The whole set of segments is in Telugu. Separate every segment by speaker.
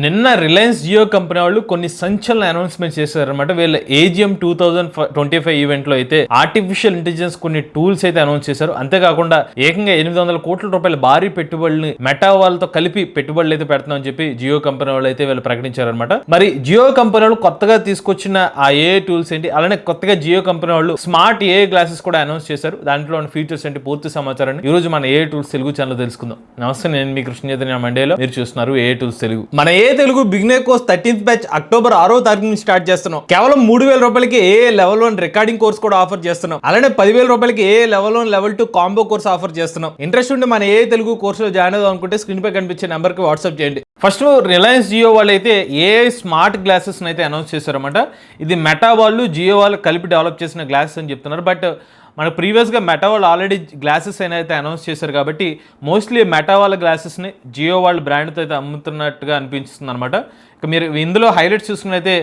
Speaker 1: నిన్న రిలయన్స్ జియో కంపెనీ వాళ్ళు కొన్ని సంచలన అనౌన్స్మెంట్ చేశారనమాట వీళ్ళ AGM two thousand twenty five ఈవెంట్లో అయితే ఆర్టిఫిషియల్ ఇంటెలిజెన్స్ కొన్ని టూల్స్ అయితే అనౌన్స్ చేశారు. అంతేకాకుండా ఏకంగా ఎనిమిది వందల కోట్ల రూపాయల భారీ పెట్టుబడిని మెటా వాళ్ళతో కలిపి పెట్టుబడులు అయితే పెడుతున్నామని చెప్పి జియో కంపెనీ వాళ్ళు అయితే వీళ్ళు ప్రకటించారనమాట మరి జియో కంపెనీ వాళ్ళు కొత్తగా తీసుకొచ్చిన ఆ ఏ టూల్స్ ఏంటి? అలానే కొత్తగా జియో కంపెనీ వాళ్ళు స్మార్ట్ ఏ గ్లాసెస్ కూడా అనౌన్స్ చేశారు. దాంట్లో ఉన్న ఫీచర్స్ ఏంటి? పూర్తి సమాచారాన్ని. ఈ రోజు మన ఏ టూల్స్ తెలుగు ఛానల్ తెలుసుకుందాం. నమస్తే నేను మీ కృష్ణ చైతన్య మండేలో. మీరు చూస్తున్నారు ఏ టూల్స్ తెలుగు. మన AI Telugu beginner course thirteenth batch October ఆరో తారీఖు నుంచి స్టార్ట్ చేస్తున్నాం. కేవలం మూడు వేల రూపాయలకి AI level one recording course కూడా ఆఫర్ చేస్తున్నాం. అలానే పదివేల రూపాయలకి AI level one level two combo course offer చేస్తున్నాం. ఇంట్రెస్ట్ ఉంటే మన ఏ తెలుగు కోర్సులో జాయిన్ అవుదాం అనుకుంటే స్క్రీన్ పై కనిపించే నెంబర్కి వాట్సాప్ చేయండి. ఫస్ట్ రిలయన్స్ జియో వాళ్ళు అయితే ఏ స్మార్ట్ గ్లాసెస్ అయితే అనౌన్స్ చేశారన్నమాట. ఇది మెటా వాళ్ళు జియో వాళ్ళు కలిపి డెవలప్ చేసిన గ్లాసెస్ అని చెప్తున్నారు. బట్ మన ప్రీవియస్గా మెటా వాళ్ళు ఆల్రెడీ గ్లాసెస్ అయితే అనౌన్స్ చేశారు కాబట్టి మోస్ట్లీ మెటా వాళ్ళ గ్లాసెస్ని జియో వాళ్ళ బ్రాండ్తో అయితే అమ్ముతున్నట్టుగా అనిపిస్తుంది అనమాట ఇక మీరు ఇందులో హైలైట్స్ చూసుకున్నైతే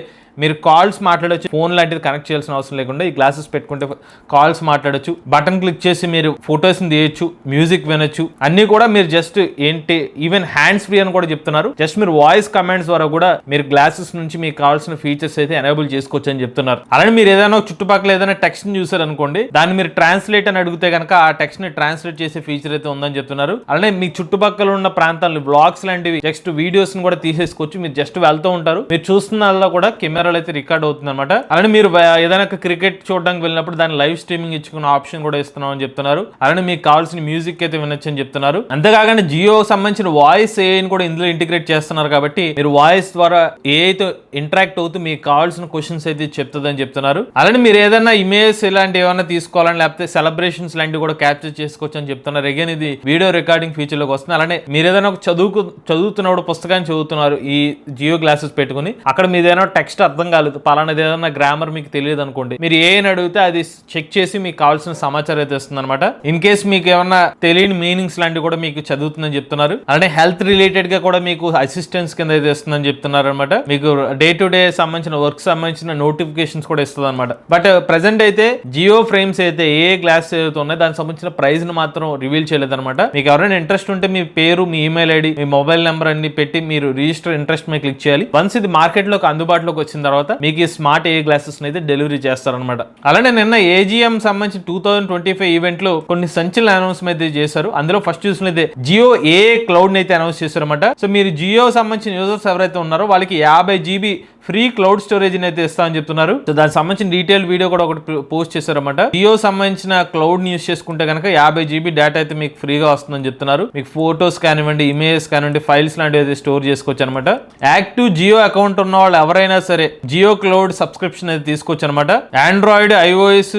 Speaker 1: మీరు కాల్స్ మాట్లాడొచ్చు ఫోన్ లాంటిది కనెక్ట్ చేయాల్సిన అవసరం లేకుండా ఈ గ్లాసెస్ పెట్టుకుంటే కాల్స్ మాట్లాడొచ్చు. బటన్ క్లిక్ చేసి మీరు ఫొటోస్ని తీయొచ్చు మ్యూజిక్ వినొచ్చు. అన్నీ కూడా మీరు జస్ట్ ఏంటి ఈవెన్ హ్యాండ్స్ ఫ్రీ అని కూడా చెప్తున్నారు. జస్ట్ మీరు వాయిస్ కమాండ్స్ ద్వారా కూడా మీరు గ్లాసెస్ నుంచి మీకు కావాల్సిన ఫీచర్స్ అయితే ఎనేబుల్ చేసుకోవచ్చు అని చెప్తున్నారు. అలానే మీరు ఏదైనా చుట్టుపక్కల ఏదైనా టెక్స్ట్ని చూసారు అనుకోండి దాన్ని మీరు ట్రాన్స్లేట్ అని అడిగితే కనుక ఆ టెక్స్ట్ని ట్రాన్స్లేట్ చేసే ఫీచర్ అయితే ఉందని చెప్తున్నారు. అలానే మీ చుట్టుపక్కల ఉన్న ప్రాంతాలను బ్లాగ్స్ లాంటివి జస్ట్ వీడియోస్ని కూడా తీసేసుకోవచ్చు. మీరు జస్ట్ వెళ్తూ ఉంటారు. మీరు చూస్తున్న కూడా కెమెరా కెమెరాలో అయితే రికార్డ్ అవుతుంది అనమాట అలానే మీరు ఏదైనా క్రికెట్ చూడడానికి వెళ్ళినప్పుడు దాన్ని లైవ్ స్ట్రీమింగ్ ఇచ్చుకున్న ఆప్షన్ కూడా ఇస్తున్నాం అని చెప్తున్నారు. అలానే మీకు కావాల్సిన మ్యూజిక్ అయితే వినొచ్చు అని చెప్తున్నారు. అంతేకాకుండా జియో సంబంధించిన వాయిస్ ఏఐని కూడా ఇందులో ఇంటిగ్రేట్ చేస్తున్నారు కాబట్టి మీరు వాయిస్ ద్వారా ఏఐతో ఇంటరాక్ట్ అవుతూ మీకు కావాల్సిన క్వశ్చన్స్ అయితే చెప్తుందని చెప్తున్నారు. అలానే మీరు ఏదైనా ఇమేజ్ ఇలాంటి ఏమైనా తీసుకోవాలని లేకపోతే సెలబ్రేషన్స్ లాంటివి కూడా క్యాప్చర్ చేసుకోవచ్చు అని చెప్తున్నారు. అగైన్ ఇది వీడియో రికార్డింగ్ ఫీచర్లోకి వస్తుంది. అలానే మీరు ఏదైనా ఒక చదువుకు చదువుతున్నప్పుడు పుస్తకాన్ని చదువుతున్నారు ఈ జియో గ్లాసెస్ పెట్టుకుని. అక్కడ మీద ఏదైనా టెక్స్ట్ అర్థం కాలేదు. పలానాది ఏదైనా గ్రామర్ మీకు తెలియదు అనుకోండి. మీరు ఏ అని అడిగితే అది చెక్ చేసి మీకు కావాల్సిన సమాచారం అయితే ఇస్తుంది అనమాట ఇన్ కేస్ మీకు ఏమన్నా తెలియని మీనింగ్స్ లాంటివి కూడా మీకు చదువుతుందని చెప్తున్నారు. అలానే హెల్త్ రిలేటెడ్గా కూడా మీకు అసిస్టెన్స్ కింద అయితే ఇస్తుందని చెప్తున్నారు అనమాట మీకు డే టు డే సంబంధించిన వర్క్ సంబంధించిన నోటిఫికేషన్స్ కూడా ఇస్తుంది అనమాట బట్ ప్రెసెంట్ అయితే జియో ఫ్రేమ్స్ అయితే ఏ గ్లాస్ ఏదైతే ఉన్నాయో దానికి సంబంధించిన ప్రైస్ను మాత్రం రివీల్ చేయలేదు అనమాట మీకు ఎవరైనా ఇంట్రెస్ట్ ఉంటే మీ పేరు మీ ఇమెయిల్ ఐడి మీ మొబైల్ నెంబర్ అన్ని పెట్టి మీరు రిజిస్టర్ ఇంట్రెస్ట్ మీద క్లిక్ చేయాలి. వన్స్ ఇది మార్కెట్లోకి అందుబాటులోకి వచ్చిన తర్వాత మీకు ఈ స్మార్ట్ ఏ గ్లాసెస్ అయితే డెలివరీ చేస్తారనమాట అలానే నిన్న ఏజిఎం సంబంధించి టూ థౌసండ్ ట్వంటీ ఫైవ్ ఈవెంట్లో కొన్ని సంచలన అనౌన్స్మెంట్ అయితే చేశారు. అందులో ఫస్ట్ చూసినైతే జియో ఏ క్లౌడ్ అయితే అనౌన్స్ చేశారనమాట సో మీరు జియో సంబంధించిన యూజర్స్ ఎవరైతే ఉన్నారో వాళ్ళకి యాభై జీబీ ఫ్రీ క్లౌడ్ స్టోరేజ్ అయితే ఇస్తామని చెప్తున్నారు. సో దానికి సంబంధించిన డీటెయిల్ వీడియో కూడా ఒకటి పోస్ట్ చేశారన్నమాట. జియో సంబంధించిన క్లౌడ్ యూస్ చేసుకుంటే కనుక యాభై జీబీ డేటా అయితే మీకు ఫ్రీగా వస్తుందని చెప్తున్నారు. మీకు ఫోటోస్ కానివ్వండి ఇమేజెస్ కానివ్వండి ఫైల్స్ లాంటివి అయితే స్టోర్ చేసుకోవచ్చు అనమాట యాక్టివ్ జియో అకౌంట్ ఉన్న వాళ్ళు ఎవరైనా సరే జియో క్లౌడ్ సబ్స్క్రిప్షన్ అయితే తీసుకోవచ్చు అనమాట ఆండ్రాయిడ్ ఐఓఎస్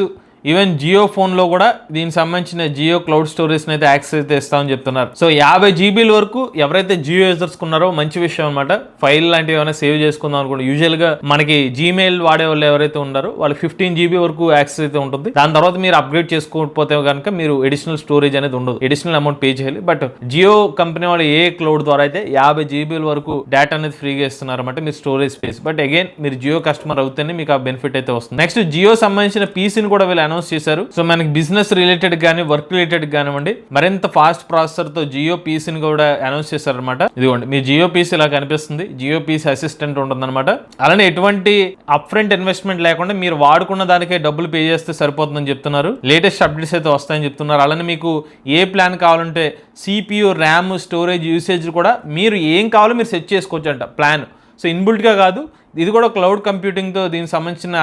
Speaker 1: ఈవెన్ జియో ఫోన్లో కూడా దీనికి సంబంధించిన జియో క్లౌడ్ స్టోరేజ్ అయితే యాక్సెస్ అయితే ఇస్తామని చెప్తున్నారు. సో యాభై జీబీల వరకు ఎవరైతే జియో యూజర్స్ ఉన్నారో మంచి విషయం అనమాట ఫైల్ లాంటివి ఏమైనా సేవ్ చేసుకుందాం అనుకోండి. యూజువల్గా మనకి జీమెయిల్ వాడే వాళ్ళు ఎవరైతే ఉన్నారో వాళ్ళు ఫిఫ్టీన్ జీబీ వరకు యాక్సెస్ అయితే ఉంటుంది. దాని తర్వాత మీరు అప్గ్రేడ్ చేసుకోకపోతే కనుక మీరు ఎడిషనల్ స్టోరేజ్ అనేది ఉండదు. ఎడిషనల్ అమౌంట్ పే చేయాలి. బట్ జియో కంపెనీ వాళ్ళు ఏ క్లౌడ్ ద్వారా అయితే యాభై జీబీల వరకు డేటా అనేది ఫ్రీగా ఇస్తున్నారు అంటే మీరు స్టోరేజ్ స్పేస్ బట్ అగైన్ మీరు జియో కస్టమర్ అవుతేనే మీకు ఆ బెనిఫిట్ అయితే వస్తుంది. నెక్స్ట్ జియో సంబంధించిన పీసీని కూడా వీళ్ళు అనౌన్స్ చేశారు. సో మనకి బిజినెస్ రిలేటెడ్ కానీ వర్క్ రిలేటెడ్ కానివ్వండి మరింత ఫాస్ట్ ప్రాసెసర్తో జియో పీసీని కూడా అనౌన్స్ చేశారనమాట ఇదిగోండి మీ జియో పీసీ ఇలా కనిపిస్తుంది. జియో పీసీ అసిస్టెంట్ ఉంటుందన్నమాట. అలానే ఎటువంటి అప్ ఫ్రంట్ ఇన్వెస్ట్మెంట్ లేకుండా మీరు వాడుకున్న దానికే డబ్బులు పే చేస్తే సరిపోతుందని చెప్తున్నారు. లేటెస్ట్ అప్డేట్స్ అయితే వస్తాయని చెప్తున్నారు. అలానే మీకు ఏ ప్లాన్ కావాలంటే సిపియు ర్యామ్ స్టోరేజ్ యూసేజ్ కూడా మీరు ఏం కావాలో మీరు సెట్ చేసుకోవచ్చు అంట ప్లాన్ సో ఇన్బుల్ట్గా కాదు ఇది కూడా క్లౌడ్ కంప్యూటింగ్తో దీనికి సంబంధించిన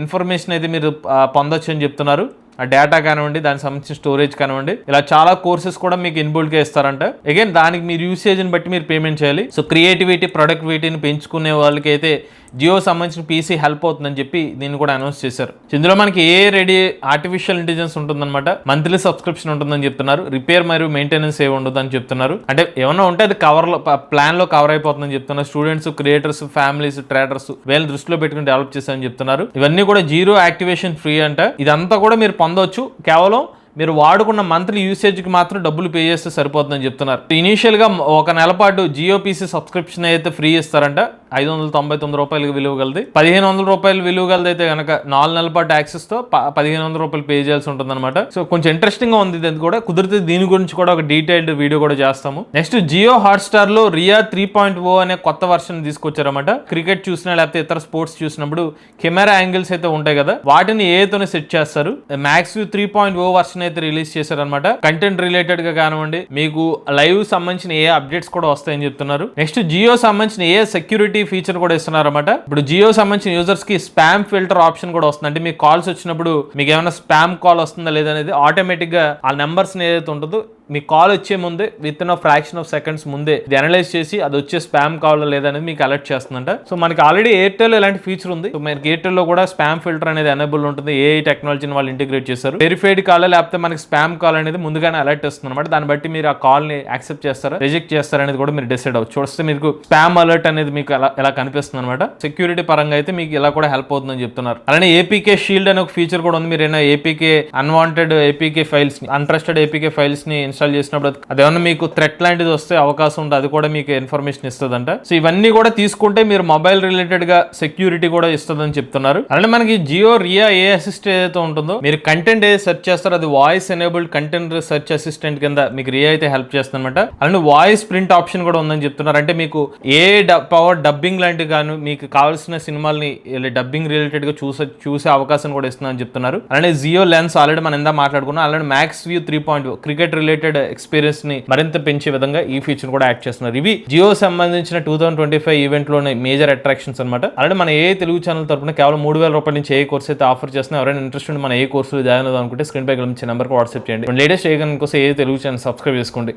Speaker 1: ఇన్ఫర్మేషన్ అయితే మీరు పొందొచ్చు అని చెప్తున్నారు. డేటా కానివ్వండి దానికి సంబంధించిన స్టోరేజ్ కానివ్వండి ఇలా చాలా కోర్సెస్ కూడా మీకు ఇన్బుల్డ్గా ఇస్తారంట. అగైన్ దానికి మీరు యూసేజ్ని బట్టి మీరు పేమెంట్ చేయాలి. సో క్రియేటివిటీ ప్రొడక్టివిటీని పెంచుకునే వాళ్ళకి అయితే జియో సంబంధించిన పీసీ హెల్ప్ అవుతుందని చెప్పి దీన్ని కూడా అనౌన్స్ చేశారు. ఇందులో మనకి ఏ రెడీ ఆర్టిఫిషియల్ ఇంటెలిజెన్స్ ఉంటుందన్నమాట. మంత్లీ సబ్స్క్రిప్షన్ ఉంటుందని చెప్తున్నారు. రిపేర్ మరియు మెయింటెనెన్స్ ఏ ఉండదు అని చెప్తున్నారు. అంటే ఏమన్నా ఉంటే అది కవర్లో ప్లాన్లో ప్లాన్లో కవర్ అయిపోతుందని చెప్తున్నారు. స్టూడెంట్స్ క్రియేటర్స్ ఫ్యామిలీస్ ట్రేడర్స్ వీళ్ళని దృష్టిలో పెట్టుకుని డెవలప్ చేశారని చెప్తున్నారు. ఇవన్నీ కూడా జీరో యాక్టివేషన్ ఫ్రీ అంట. ఇదంతా కూడా మీరు పొందవచ్చు కేవలం మీరు వాడుకున్న మంత్లీ యూసేజ్కి మాత్రం డబ్బులు పే చేస్తే సరిపోతుందని చెప్తున్నారు. ఇనీషియల్గా ఒక నెల పాటు జియో పీసీ సబ్స్క్రిప్షన్ అయితే ఫ్రీ ఇస్తారంట. ఐదు వందల తొంభై తొమ్మిది రూపాయలకి విలువ గలది. పదిహేను వందల రూపాయలు విలువ గలది అయితే కనుక నాలుగు నెలల పాటు యాక్సెస్తో పదిహేను వందల రూపాయలు పే చేయాల్సి ఉంటుంది అనమాట సో కొంచెం ఇంట్రెస్టింగ్గా ఉంది ఇది కూడా. కుదిరితే దీని గురించి కూడా ఒక డీటెయిల్డ్ వీడియో కూడా చేస్తాము. నెక్స్ట్ జియో హాట్స్టార్లో రియా త్రీ పాయింట్ ఓ అనే కొత్త వర్షన్ తీసుకొచ్చారన్నమాట. క్రికెట్ చూసినా లేకపోతే ఇతర స్పోర్ట్స్ చూసినప్పుడు కెమెరా యాంగిల్స్ అయితే ఉంటాయి కదా. వాటిని ఏతోనే సెట్ చేస్తారు? Max three point O version అయితే రిలీజ్ చేశారనమాట కంటెంట్ రిలేటెడ్గా కానివ్వండి మీకు లైవ్ సంబంధించిన ఏ అప్డేట్స్ కూడా వస్తాయని చెప్తున్నారు. నెక్స్ట్ జియో సంబంధించిన ఏ సెక్యూరిటీ ఫీచర్ కూడా ఇస్తున్నారు అనమాట ఇప్పుడు జియో సంబంధించిన యూజర్స్కి స్పామ్ ఫిల్టర్ ఆప్షన్ కూడా వస్తుంది. అంటే మీకు కాల్స్ వచ్చినప్పుడు మీకు ఏమైనా స్పామ్ కాల్ వస్తుందా లేదా అనేది ఆటోమేటిక్గా ఆ నెంబర్స్ ఏదైతే ఉంటుందో మీ కాల్ వచ్చే ముందే with in fraction of seconds ముందే ఇది అనలైజ్ చేసి అది వచ్చే స్పామ్ కాల్ లేదనేది మీకు అలర్ట్ చేస్తుందంట. సో మనకి ఆల్రెడీ ఎయిర్టెల్ ఇలాంటి ఫీచర్ ఉంది. సో మనకి ఎయిర్టెల్లో కూడా స్పామ్ ఫిల్టర్ అనేది ఎనేబుల్ ఉంటుంది. ఏ టెక్నాలజీని వాళ్ళు ఇంటిగ్రేట్ చేశారు. వెరిఫైడ్ కాల్ లేకపోతే మనకి స్పామ్ కాల్ అనేది ముందుగానే అలర్ట్ వస్తుంది అనమాట దాన్ని బట్టి మీరు ఆ కాల్ని యాక్సెప్ట్ చేస్తారా రిజెక్ట్ చేస్తారా అనేది కూడా మీరు డిసైడ్ అవ్వచ్చు. చూస్తే మీకు స్పామ్ అలర్ట్ అనేది మీకు ఎలా ఎలా కనిపిస్తుంది అనమాట సెక్యూరిటీ పరంగా అయితే మీకు ఇలా కూడా హెల్ప్ అవుతుందని చెప్తున్నారు. అలానే ఏపీకే షీల్డ్ అనే ఒక ఫీచర్ కూడా ఉంది. మీరు ఏమైనా ఏపీకే అన్వాంటెడ్ ఏపీకే ఫైల్స్ని అన్ట్రస్టెడ్ ఏపీకే ఫైల్స్ని ఇన్స్టాల్ చేసినప్పుడు అది- అదేమన్నా మీకు థ్రెట్ లాంటిది వస్తే అవకాశం ఉంటుంది అది కూడా మీకు ఇన్ఫర్మేషన్ ఇస్తుందంట. సో ఇవన్నీ కూడా తీసుకుంటే మీరు మొబైల్ రిలేటెడ్గా సెక్యూరిటీ కూడా ఇస్తుందని చెప్తున్నారు. అలానే మనకి జియో రియా ఏ అసిస్ట్ ఏదైతే ఉంటుందో మీరు కంటెంట్ ఏ సెర్చ్ చేస్తారో అది voice enabled content search assistant కింద మీకు రియా అయితే హెల్ప్ చేస్తుంది అనమాట అలానే వాయిస్ ప్రింట్ ఆప్షన్ కూడా ఉందని చెప్తున్నారు. అంటే మీకు ఏ పవర్ డబ్బింగ్ లాంటివి కానీ మీకు కావాల్సిన సినిమాల్ని డబ్బింగ్ రిలేటెడ్గా చూసే చూసే అవకాశం కూడా ఇస్తుందని చెప్తున్నారు. అలానే జియో లెన్స్ ఆల్రెడీ మనం ఎంత మాట్లాడుకున్నాం. అలానే max view three point cricket related ఎక్స్పీరియన్స్ని మరింత పెంచే విధంగా ఈ ఫీచర్ కూడా యాడ్ చేస్తున్నారు. ఇవి జియో సంబంధించిన టూ థౌసండ్ ట్వంటీ ఫైవ్ ఈవెంట్లోని మేజర్ అట్రాక్షన్స్ అనమాట అలానే మన ఏ తెలుగు ఛానల్ తరపున కేవలం మూడు వేల రూపాయల నుంచి ఏ కోర్స్ అయితే ఆఫర్ చేస్తున్నా ఎవరైనా ఇంట్రెస్ట్ ఉంటే మన ఏ కోర్సులు జాయిన్ అవుదాం అనుకుంటే స్క్రీన్ పై గమనించే నెంబర్కి వాట్సాప్ చేయండి. లేటెస్ట్ ఏ కోసం ఏ తెలుగు ఛానల్ సబ్స్క్రైబ్ చేసుకోండి.